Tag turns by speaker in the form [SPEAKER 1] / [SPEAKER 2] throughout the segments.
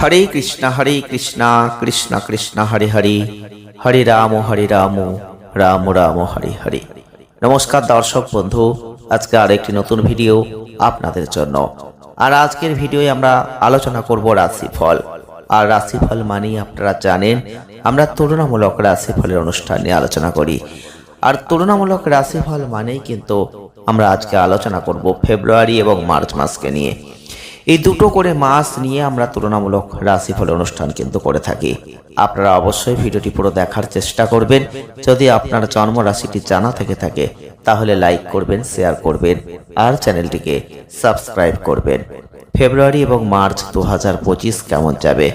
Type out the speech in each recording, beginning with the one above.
[SPEAKER 1] হরে কৃষ্ণ হরে কৃষ্ণ কৃষ্ণ কৃষ্ণ হরে হরে হরে রাম হরে রাম রাম রাম হরে হরে নমস্কার দর্শক বন্ধু আজকে আর একটি নতুন ভিডিও আপনাদের জন্য আর আজকের ভিডিওয় আমরা আলোচনা করব রাশিফল আর রাশিফল মানেই আপনারা জানেন আমরা তুলনামূলক রাশিফলের অনুষ্ঠান নিয়ে আলোচনা করি আর তুলনামূলক রাশিফল মানেই কিন্তু আমরা আজকে আলোচনা করব ফেব্রুয়ারি এবং মার্চ মাসকে নিয়ে এই দুটো করে মাস নিয়ে আমরা তুলনামূলক রাশিফল অনুষ্ঠান কিন্তু করে থাকি আপনারা অবশ্যই ভিডিওটি পুরো দেখার চেষ্টা করবেন যদি আপনার জন্ম রাশিটি জানা থেকে থাকে তাহলে লাইক করবেন শেয়ার করবেন আর চ্যানেলটিকে সাবস্ক্রাইব করবেন ফেব্রুয়ারি এবং মার্চ দু হাজার কেমন যাবে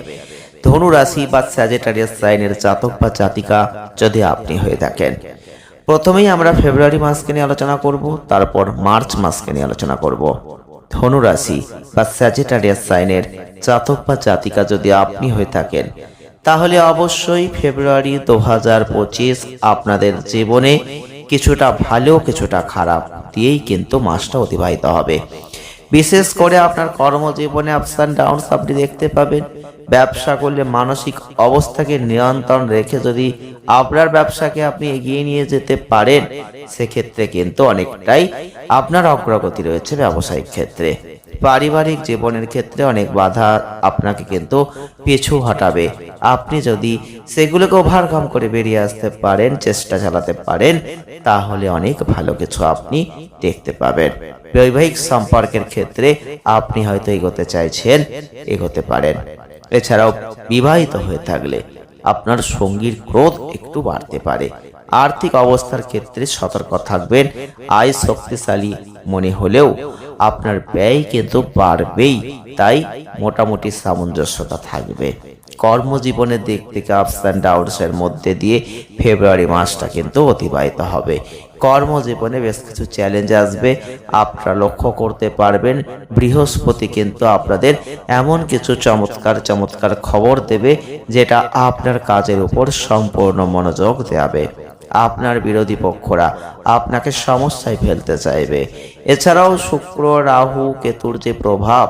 [SPEAKER 1] ধনু রাশি বা স্যাজেটারিয়াস সাইনের জাতক বা জাতিকা যদি আপনি হয়ে থাকেন প্রথমেই আমরা ফেব্রুয়ারি মাসকে নিয়ে আলোচনা করব তারপর মার্চ মাসকে নিয়ে আলোচনা করব ধনুরাশি বা স্যাজিটারিয়াস সাইনের জাতক বা জাতিকা যদি আপনি হয়ে থাকেন তাহলে অবশ্যই ফেব্রুয়ারি দু পঁচিশ আপনাদের জীবনে কিছুটা ভালো কিছুটা খারাপ দিয়েই কিন্তু মাসটা অতিবাহিত হবে বিশেষ করে আপনার কর্মজীবনে আপস অ্যান্ড ডাউনস আপনি দেখতে পাবেন ব্যবসা করলে মানসিক অবস্থাকে নিয়ন্ত্রণ রেখে যদি আপনার ব্যবসাকে আপনি এগিয়ে নিয়ে যেতে পারেন সেক্ষেত্রে কিন্তু অনেকটাই আপনার অগ্রগতি রয়েছে ব্যবসায়িক ক্ষেত্রে পারিবারিক জীবনের ক্ষেত্রে অনেক বাধা আপনাকে কিন্তু পিছু হটাবে আপনি যদি সেগুলোকে ওভারকাম করে বেরিয়ে আসতে পারেন চেষ্টা চালাতে পারেন তাহলে অনেক ভালো কিছু আপনি দেখতে পাবেন বৈবাহিক সম্পর্কের ক্ষেত্রে আপনি হয়তো এগোতে চাইছেন এগোতে পারেন এছাড়াও বিবাহিত হয়ে থাকলে আপনার সঙ্গীর ক্রোধ একটু বাড়তে পারে আর্থিক অবস্থার ক্ষেত্রে সতর্ক থাকবেন আয় শক্তিশালী মনে হলেও আপনার ব্যয় কিন্তু বাড়বেই তাই মোটামুটি সামঞ্জস্যতা থাকবে কর্মজীবনের দিক থেকে আপস অ্যান্ড ডাউনসের মধ্যে দিয়ে ফেব্রুয়ারি মাসটা কিন্তু অতিবাহিত হবে কর্মজীবনে বেশ কিছু চ্যালেঞ্জ আসবে আপনারা লক্ষ্য করতে পারবেন বৃহস্পতি কিন্তু আপনাদের এমন কিছু চমৎকার চমৎকার খবর দেবে যেটা আপনার কাজের উপর সম্পূর্ণ মনোযোগ দেবে আপনার বিরোধী পক্ষরা আপনাকে সমস্যায় ফেলতে চাইবে এছাড়াও শুক্র রাহু কেতুর যে প্রভাব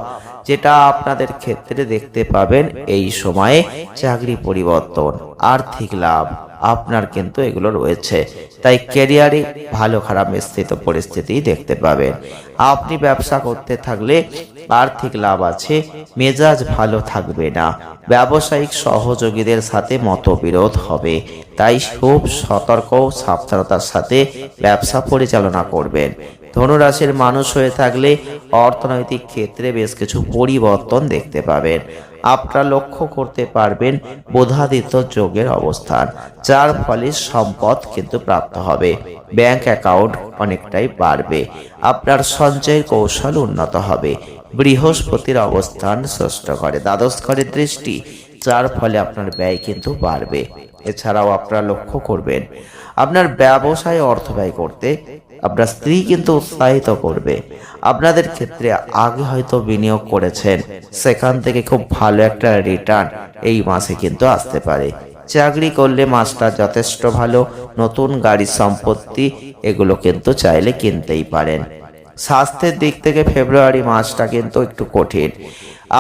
[SPEAKER 1] যেটা আপনাদের ক্ষেত্রে দেখতে পাবেন এই সময়ে চাকরি পরিবর্তন আর্থিক লাভ আপনার কিন্তু এগুলো রয়েছে তাই ক্যারিয়ারে ভালো খারাপ মিশ্রিত পরিস্থিতি দেখতে পাবেন আপনি ব্যবসা করতে থাকলে আর্থিক লাভ আছে মেজাজ ভালো থাকবে না ব্যবসায়িক সহযোগীদের সাথে মতবিরোধ হবে তাই খুব সতর্ক সাবধানতার সাথে ব্যবসা পরিচালনা করবেন ধনুরাশির মানুষ হয়ে থাকলে অর্থনৈতিক ক্ষেত্রে বেশ কিছু পরিবর্তন দেখতে পাবেন আপনারা লক্ষ্য করতে পারবেন বোধাদিত যোগের অবস্থান যার ফলে সম্পদ কিন্তু প্রাপ্ত হবে ব্যাংক অ্যাকাউন্ট অনেকটাই বাড়বে আপনার সঞ্চয়ের কৌশল উন্নত হবে বৃহস্পতির অবস্থান ষষ্ঠ করে দ্বাদশ ঘরের দৃষ্টি যার ফলে আপনার ব্যয় কিন্তু বাড়বে এছাড়াও আপনারা লক্ষ্য করবেন আপনার ব্যবসায় অর্থ ব্যয় করতে আপনার স্ত্রী কিন্তু উৎসাহিত করবে আপনাদের ক্ষেত্রে আগে হয়তো বিনিয়োগ করেছেন সেখান থেকে খুব ভালো একটা রিটার্ন এই মাসে কিন্তু আসতে পারে চাকরি করলে মাসটা যথেষ্ট ভালো নতুন গাড়ি সম্পত্তি এগুলো কিন্তু চাইলে কিনতেই পারেন স্বাস্থ্যের দিক থেকে ফেব্রুয়ারি মাসটা কিন্তু একটু কঠিন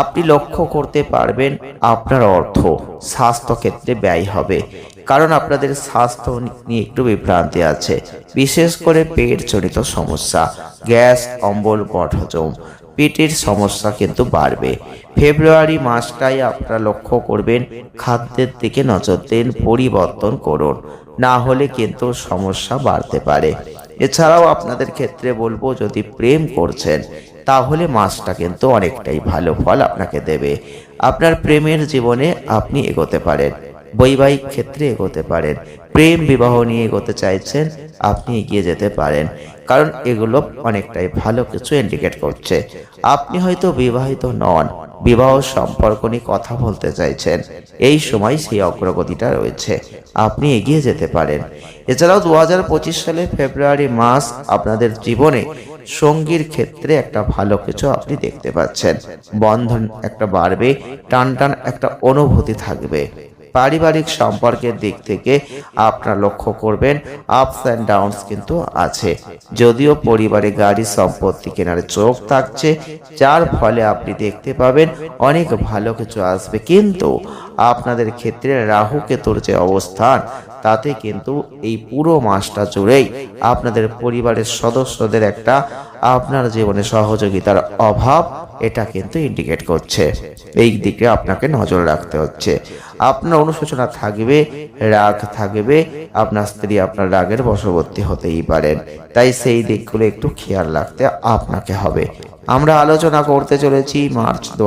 [SPEAKER 1] আপনি লক্ষ্য করতে পারবেন আপনার অর্থ স্বাস্থ্যক্ষেত্রে ব্যয় হবে কারণ আপনাদের স্বাস্থ্য নিয়ে একটু বিভ্রান্তি আছে বিশেষ করে পেট জনিত সমস্যা গ্যাস অম্বল বটহজম পেটের সমস্যা কিন্তু বাড়বে ফেব্রুয়ারি মাসটাই আপনারা লক্ষ্য করবেন খাদ্যের দিকে নজর দিন পরিবর্তন করুন না হলে কিন্তু সমস্যা বাড়তে পারে এছাড়াও আপনাদের ক্ষেত্রে বলবো যদি প্রেম করছেন তাহলে মাছটা কিন্তু অনেকটাই ভালো ফল আপনাকে দেবে আপনার প্রেমের জীবনে আপনি এগোতে পারেন বৈবাহিক ক্ষেত্রে এগোতে পারেন প্রেম বিবাহ নিয়ে এগোতে চাইছেন আপনি এগিয়ে যেতে পারেন কারণ এগুলো অনেকটাই ভালো কিছু ইন্ডিকেট করছে আপনি হয়তো বিবাহিত নন বিবাহ সম্পর্ক নিয়ে কথা বলতে চাইছেন এই সময় সেই অগ্রগতিটা রয়েছে আপনি এগিয়ে যেতে পারেন এছাড়াও দু সালে ফেব্রুয়ারি মাস আপনাদের জীবনে সঙ্গীর ক্ষেত্রে একটা ভালো কিছু আপনি দেখতে পাচ্ছেন বন্ধন একটা বাড়বে টান টান একটা অনুভূতি থাকবে পারিবারিক সম্পর্কের দিক থেকে আপনারা লক্ষ্য করবেন আপস অ্যান্ড ডাউনস কিন্তু আছে যদিও পরিবারে গাড়ি সম্পত্তি কেনার চোখ থাকছে যার ফলে আপনি দেখতে পাবেন অনেক ভালো কিছু আসবে কিন্তু আপনাদের ক্ষেত্রে রাহু কেতুর যে অবস্থান তাতে কিন্তু এই পুরো মাসটা জুড়েই আপনাদের পরিবারের সদস্যদের একটা আপনার জীবনে সহযোগিতার অভাব এটা কিন্তু ইন্ডিকেট করছে এই দিকে আপনাকে নজর রাখতে হচ্ছে আপনার অনুশোচনা থাকবে রাগ থাকবে আপনার স্ত্রী আপনার রাগের বশবর্তী হতেই পারেন তাই সেই দিকগুলো একটু খেয়াল রাখতে আপনাকে হবে আমরা আলোচনা করতে চলেছি মার্চ দু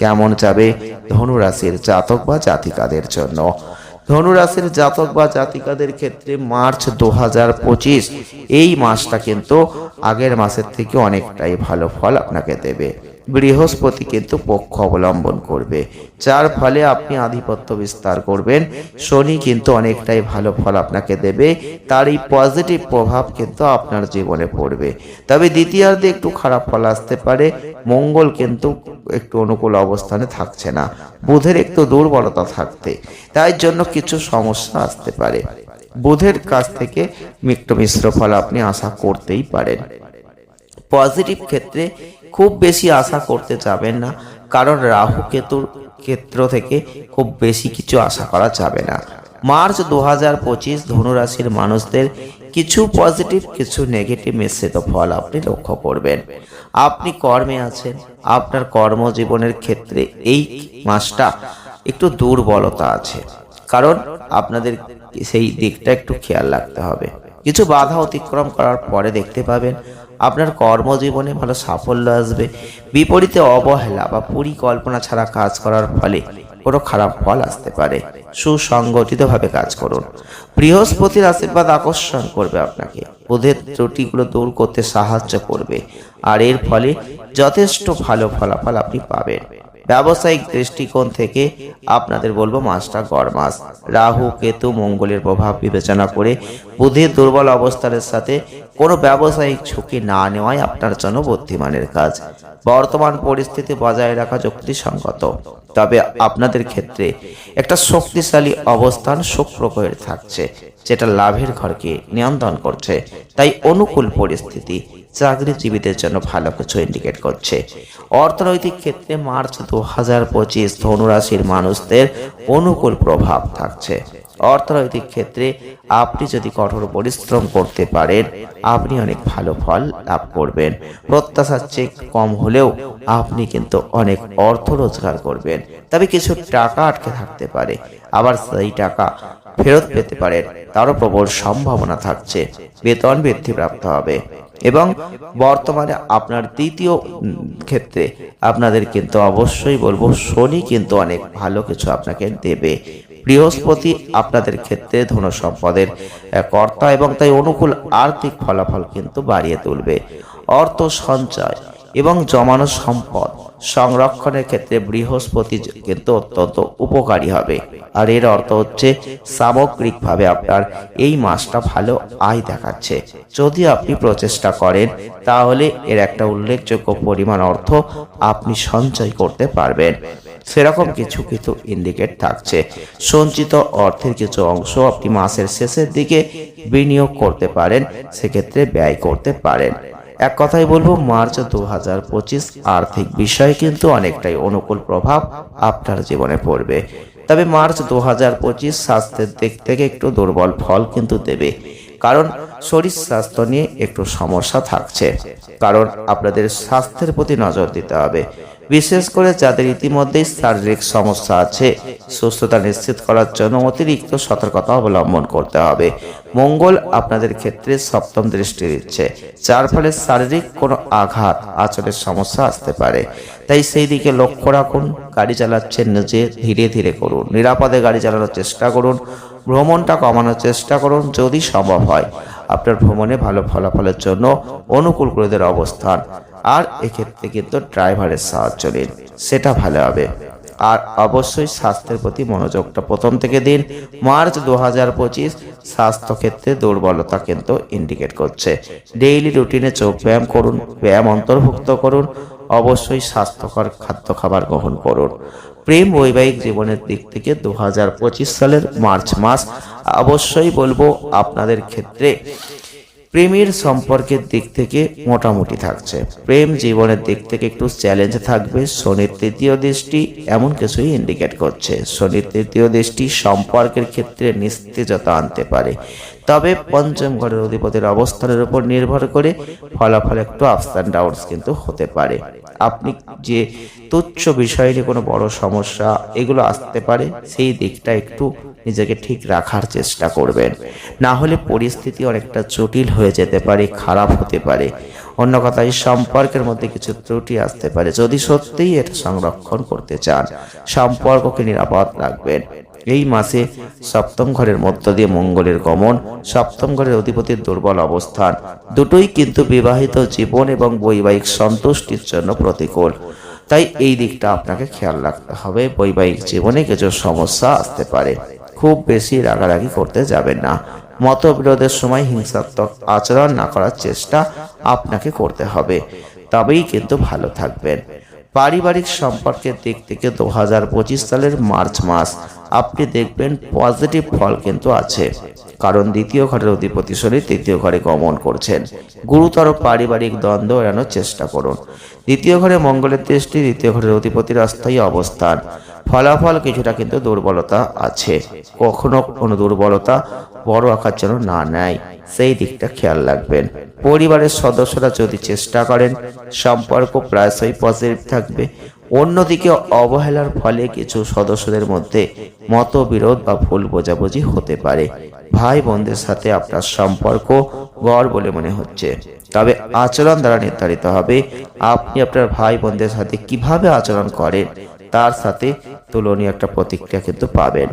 [SPEAKER 1] কেমন যাবে ধনুরাশির জাতক বা জাতিকাদের জন্য ধনুরাশির জাতক বা জাতিকাদের ক্ষেত্রে মার্চ দু এই মাসটা কিন্তু আগের মাসের থেকে অনেকটাই ভালো ফল আপনাকে দেবে বৃহস্পতি কিন্তু পক্ষ অবলম্বন করবে যার ফলে আপনি আধিপত্য বিস্তার করবেন শনি কিন্তু অনেকটাই ভালো ফল আপনাকে দেবে তার এই পজিটিভ প্রভাব কিন্তু আপনার জীবনে পড়বে তবে দ্বিতীয়ার্ধে একটু খারাপ ফল আসতে পারে মঙ্গল কিন্তু একটু অনুকূল অবস্থানে থাকছে না বুধের একটু দুর্বলতা থাকতে তাই জন্য কিছু সমস্যা আসতে পারে বুধের কাছ থেকে একটু মিশ্র ফল আপনি আশা করতেই পারেন পজিটিভ ক্ষেত্রে খুব বেশি আশা করতে যাবেন না কারণ রাহু কেতুর ক্ষেত্র থেকে খুব বেশি কিছু আশা করা যাবে না মার্চ দু হাজার পঁচিশ ধনুরাশির মানুষদের কিছু পজিটিভ কিছু নেগেটিভ মিশ্রিত ফল আপনি লক্ষ্য করবেন আপনি কর্মে আছেন আপনার কর্মজীবনের ক্ষেত্রে এই মাসটা একটু দুর্বলতা আছে কারণ আপনাদের সেই দিকটা একটু খেয়াল রাখতে হবে কিছু বাধা অতিক্রম করার পরে দেখতে পাবেন আপনার কর্মজীবনে ভালো সাফল্য আসবে বিপরীতে অবহেলা বা পরিকল্পনা ছাড়া কাজ করার ফলে কোনো খারাপ ফল আসতে পারে সুসংগঠিতভাবে কাজ করুন বৃহস্পতির আশীর্বাদ আকর্ষণ করবে আপনাকে বোধের ত্রুটিগুলো দূর করতে সাহায্য করবে আর এর ফলে যথেষ্ট ভালো ফলাফল আপনি পাবেন ব্যবসায়িক দৃষ্টিকোণ থেকে আপনাদের বলবো মাসটা গড় মাস রাহু কেতু মঙ্গলের প্রভাব বিবেচনা করে বুদ্ধির দুর্বল অবস্থানের সাথে কোনো ব্যবসায়িক ঝুঁকি না নেওয়াই আপনার জন্য বুদ্ধিমানের কাজ বর্তমান পরিস্থিতি বজায় রাখা যুক্তিসঙ্গত তবে আপনাদের ক্ষেত্রে একটা শক্তিশালী অবস্থান শুক্রগ্রহের থাকছে যেটা লাভের ঘরকে নিয়ন্ত্রণ করছে তাই অনুকূল পরিস্থিতি চাকরিজীবীদের জন্য ভালো কিছু ইন্ডিকেট করছে অর্থনৈতিক ক্ষেত্রে মার্চ দু হাজার পঁচিশ ধনুরাশির মানুষদের অনুকূল প্রভাব থাকছে অর্থনৈতিক ক্ষেত্রে আপনি যদি কঠোর পরিশ্রম করতে পারেন আপনি অনেক ভালো ফল লাভ করবেন প্রত্যাশার চেয়ে কম হলেও আপনি কিন্তু অনেক অর্থ রোজগার করবেন তবে কিছু টাকা আটকে থাকতে পারে আবার সেই টাকা ফেরত পেতে পারেন তারও প্রবল সম্ভাবনা থাকছে বেতন বৃদ্ধি প্রাপ্ত হবে এবং বর্তমানে আপনার তৃতীয় ক্ষেত্রে আপনাদের কিন্তু অবশ্যই বলবো শনি কিন্তু অনেক ভালো কিছু আপনাকে দেবে বৃহস্পতি আপনাদের ক্ষেত্রে ধন সম্পদের কর্তা এবং তাই অনুকূল আর্থিক ফলাফল কিন্তু বাড়িয়ে তুলবে অর্থ সঞ্চয় এবং জমানো সম্পদ সংরক্ষণের ক্ষেত্রে বৃহস্পতি কিন্তু অত্যন্ত উপকারী হবে আর এর অর্থ হচ্ছে সামগ্রিকভাবে আপনার এই মাসটা ভালো আয় দেখাচ্ছে যদি আপনি প্রচেষ্টা করেন তাহলে এর একটা উল্লেখযোগ্য পরিমাণ অর্থ আপনি সঞ্চয় করতে পারবেন সেরকম কিছু কিছু ইন্ডিকেট থাকছে সঞ্চিত অর্থের কিছু অংশ আপনি মাসের শেষের দিকে বিনিয়োগ করতে পারেন সেক্ষেত্রে ব্যয় করতে পারেন এক কথাই বলবো মার্চ দু হাজার পঁচিশ আর্থিক বিষয়ে কিন্তু অনেকটাই অনুকূল প্রভাব আপনার জীবনে পড়বে তবে মার্চ দু হাজার পঁচিশ স্বাস্থ্যের দিক থেকে একটু দুর্বল ফল কিন্তু দেবে কারণ শরীর স্বাস্থ্য নিয়ে একটু সমস্যা থাকছে কারণ আপনাদের স্বাস্থ্যের প্রতি নজর দিতে হবে বিশেষ করে যাদের ইতিমধ্যেই শারীরিক সমস্যা আছে সুস্থতা নিশ্চিত করার জন্য অতিরিক্ত সতর্কতা অবলম্বন করতে হবে মঙ্গল আপনাদের ক্ষেত্রে সপ্তম দৃষ্টি দিচ্ছে যার ফলে শারীরিক কোনো আঘাত আচরের সমস্যা আসতে পারে তাই সেই দিকে লক্ষ্য রাখুন গাড়ি চালাচ্ছেন নিজে ধীরে ধীরে করুন নিরাপদে গাড়ি চালানোর চেষ্টা করুন ভ্রমণটা কমানোর চেষ্টা করুন যদি সম্ভব হয় আপনার ভ্রমণে ভালো ফলাফলের জন্য অনুকূল করে অবস্থান আর এক্ষেত্রে কিন্তু ড্রাইভারের সাহায্য নিন সেটা ভালো হবে আর অবশ্যই স্বাস্থ্যের প্রতি মনোযোগটা প্রথম থেকে দিন মার্চ দু হাজার পঁচিশ স্বাস্থ্যক্ষেত্রে দুর্বলতা কিন্তু ইন্ডিকেট করছে ডেইলি রুটিনে চোখ ব্যায়াম করুন ব্যায়াম অন্তর্ভুক্ত করুন অবশ্যই স্বাস্থ্যকর খাদ্য খাবার গ্রহণ করুন প্রেম বৈবাহিক জীবনের দিক থেকে দু সালের মার্চ মাস অবশ্যই বলবো আপনাদের ক্ষেত্রে প্রেমের সম্পর্কের দিক থেকে মোটামুটি থাকছে প্রেম জীবনের দিক থেকে একটু চ্যালেঞ্জ থাকবে শনির তৃতীয় দৃষ্টি এমন কিছুই ইন্ডিকেট করছে শনির তৃতীয় দৃষ্টি সম্পর্কের ক্ষেত্রে নিস্তেজতা আনতে পারে তবে পঞ্চম ঘরের অধিপতির অবস্থানের উপর নির্ভর করে ফলাফল একটু আপস অ্যান্ড ডাউনস কিন্তু হতে পারে আপনি যে তুচ্ছ বিষয় নিয়ে কোনো বড় সমস্যা এগুলো আসতে পারে সেই দিকটা একটু নিজেকে ঠিক রাখার চেষ্টা করবেন না হলে পরিস্থিতি অনেকটা জটিল হয়ে যেতে পারে খারাপ হতে পারে অন্য কথা এই সম্পর্কের মধ্যে কিছু ত্রুটি আসতে পারে যদি সত্যিই এটা সংরক্ষণ করতে চান সম্পর্ককে নিরাপদ রাখবেন এই মাসে সপ্তম ঘরের মধ্য দিয়ে মঙ্গলের গমন সপ্তম ঘরের অধিপতির দুর্বল অবস্থান দুটোই কিন্তু বিবাহিত জীবন এবং বৈবাহিক সন্তুষ্টির জন্য প্রতিকূল তাই এই দিকটা আপনাকে খেয়াল রাখতে হবে বৈবাহিক জীবনে কিছু সমস্যা আসতে পারে খুব বেশি রাগারাগি করতে যাবেন না মতবিরোধের সময় হিংসাত্মক আচরণ না করার চেষ্টা আপনাকে করতে হবে তবেই কিন্তু ভালো থাকবেন পারিবারিক সম্পর্কের দিক থেকে দু সালের মার্চ মাস আপনি দেখবেন পজিটিভ ফল কিন্তু আছে কারণ দ্বিতীয় ঘরের অধিপতি শনি তৃতীয় ঘরে গমন করছেন গুরুতর পারিবারিক দ্বন্দ্ব এড়ানোর চেষ্টা করুন দ্বিতীয় ঘরে মঙ্গলের দৃষ্টি দ্বিতীয় ঘরের অধিপতির অস্থায়ী অবস্থান ফলাফল কিছুটা কিন্তু দুর্বলতা আছে কখনো কোনো দুর্বলতা বড় আকার যেন না নেয় সেই দিকটা খেয়াল রাখবেন পরিবারের সদস্যরা যদি চেষ্টা করেন সম্পর্ক প্রায়শই পজিটিভ থাকবে অন্যদিকে অবহেলার ফলে কিছু সদস্যদের মধ্যে মতবিরোধ বা ভুল বোঝাবুঝি হতে পারে ভাই বোনদের সাথে আপনার সম্পর্ক গড় বলে মনে হচ্ছে তবে আচরণ দ্বারা নির্ধারিত হবে আপনি আপনার ভাই বোনদের সাথে কিভাবে আচরণ করেন তার সাথে তুলনীয় একটা প্রতিক্রিয়া কিন্তু পাবেন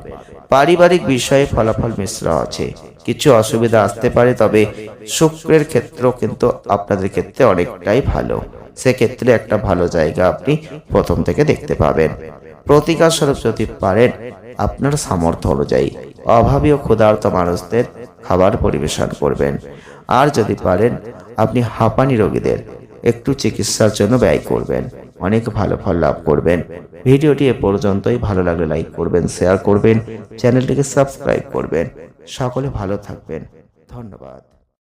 [SPEAKER 1] পারিবারিক বিষয়ে ফলাফল মিশ্র আছে কিছু অসুবিধা আসতে পারে তবে শুক্রের ক্ষেত্র কিন্তু আপনাদের ক্ষেত্রে অনেকটাই ভালো সেক্ষেত্রে একটা ভালো জায়গা আপনি প্রথম থেকে দেখতে পাবেন প্রতিকার স্বরূপ যদি পারেন আপনার সামর্থ্য অনুযায়ী অভাবী ও ক্ষুধার্ত মানুষদের খাবার পরিবেশন করবেন আর যদি পারেন আপনি হাঁপানি রোগীদের একটু চিকিৎসার জন্য ব্যয় করবেন অনেক ভালো ফল লাভ করবেন ভিডিওটি এ পর্যন্তই ভালো লাগলে লাইক করবেন শেয়ার করবেন চ্যানেলটিকে সাবস্ক্রাইব করবেন সকলে ভালো থাকবেন ধন্যবাদ